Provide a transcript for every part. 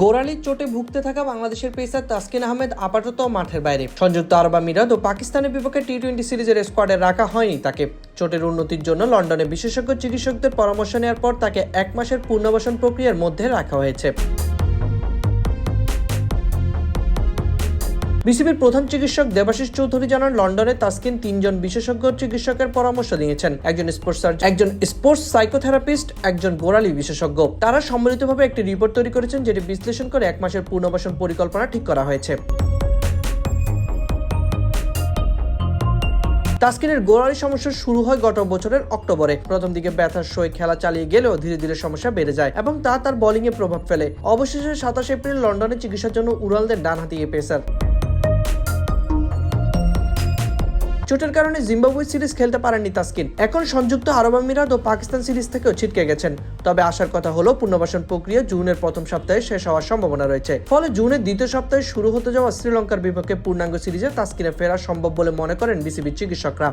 গোড়ালির চোটে ভুগতে থাকা বাংলাদেশের পেসার তাসকিন আহমেদ আপাতত মাঠের বাইরে। সংযুক্ত আরব আমিরাত ও পাকিস্তানের বিপক্ষে টি টোয়েন্টি সিরিজের স্কোয়াডে রাখা হয়নি তাকে। চোটের উন্নতির জন্য লন্ডনে বিশেষজ্ঞ চিকিৎসকদের পরামর্শ নেওয়ার পর তাকে এক মাসের পুনর্বাসন প্রক্রিয়ার মধ্যে রাখা হয়েছে। বিসিবির প্রধান চিকিৎসক দেবাশিস চৌধুরী জানান, লন্ডনে তাসকিন তিনজন বিশেষজ্ঞ চিকিৎসকের পরামর্শ দিয়েছেন। একজন স্পোর্টস সার্জন একজন স্পোর্টস সাইকোথেরাপিস্ট একজন গোড়ালি বিশেষজ্ঞ। তারা সম্মিলিতভাবে একটি রিপোর্ট তৈরি করেছেন, যেটি বিশ্লেষণ করে এক মাসের পুনর্বাসন পরিকল্পনা ঠিক করা হয়েছে। তাসকিনের গোড়ালি সমস্যা শুরু হয় গত বছরের অক্টোবরে। প্রথম দিকে ব্যথার সই খেলা চালিয়ে গেলেও ধীরে ধীরে সমস্যা বেড়ে যায় এবং তা তার বোলিং এ প্রভাব ফেলে। অবশেষে সাতাশ এপ্রিল লন্ডনে চিকিৎসার জন্য উড়াল দেন ডানহাতি এ পেসার চোটের কারণে জিম্বাবুয়ে সিরিজ খেলতে পারেননি তাসকিন। এখন সংযুক্ত আরব আমিরাত ও পাকিস্তান সিরিজ থেকেও ছিটকে গেছেন। তবে আসার কথা হলো, পুনর্বাসন প্রক্রিয়া জুনের প্রথম সপ্তাহে শেষ হওয়ার সম্ভাবনা রয়েছে। ফলে জুনের দ্বিতীয় সপ্তাহে শুরু হতে যাওয়া শ্রীলঙ্কার বিপক্ষে পূর্ণাঙ্গ সিরিজে তাসকিনে ফেরা সম্ভব বলে মনে করেন বিসিবির চিকিৎসকরা।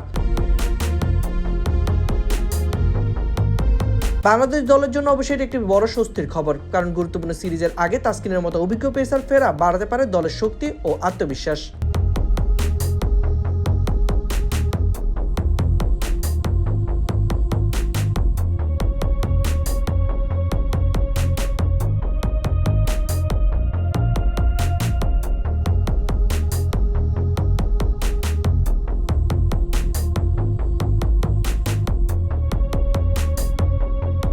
বাংলাদেশ দলের জন্য অবশ্যই এটি একটি বড় স্বস্তির খবর, কারণ গুরুত্বপূর্ণ সিরিজের আগে তাসকিনের মতো অভিজ্ঞ পেসার ফেরা বাড়াতে পারে দলের শক্তি ও আত্মবিশ্বাস।